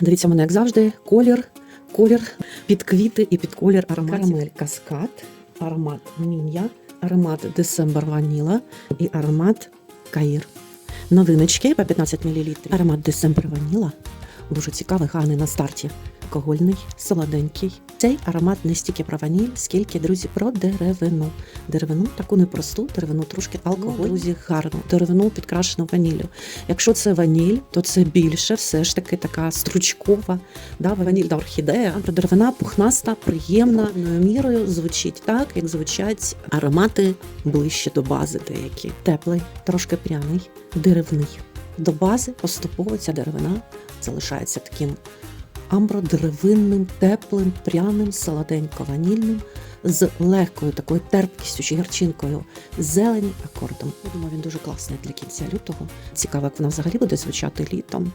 Дивіться мене, як завжди, колір, колір під квіти і під колір ароматів. Карамель каскад, аромат мін'я, аромат Десембер Ваніла і аромат Каїр. Новиночки по 15 мл. Аромат Десембер Ваніла. Дуже цікавий, гарний на старті. Алкогольний, солоденький. Цей аромат не стільки про ваніль, скільки, друзі, про деревину. Деревину таку непросту, деревину трошки алкоголь, друзі, гарну. Деревину підкрашену ваніллю. Якщо це ваніль, то це більше все ж таки така стручкова, да, ванільна орхідея. Про деревина пухнаста, приємна мірою звучить так, як звучать аромати ближче до бази деякі. Теплий, трошки пряний, деревний. До бази поступово ця деревина залишається таким амбродеревинним, теплим, пряним, солоденько-ванільним, з легкою такою терпкістю чи гірчинкою зелені акордом. Я думаю, він дуже класний для кінця лютого. Цікаво, як вона взагалі буде звучати літом.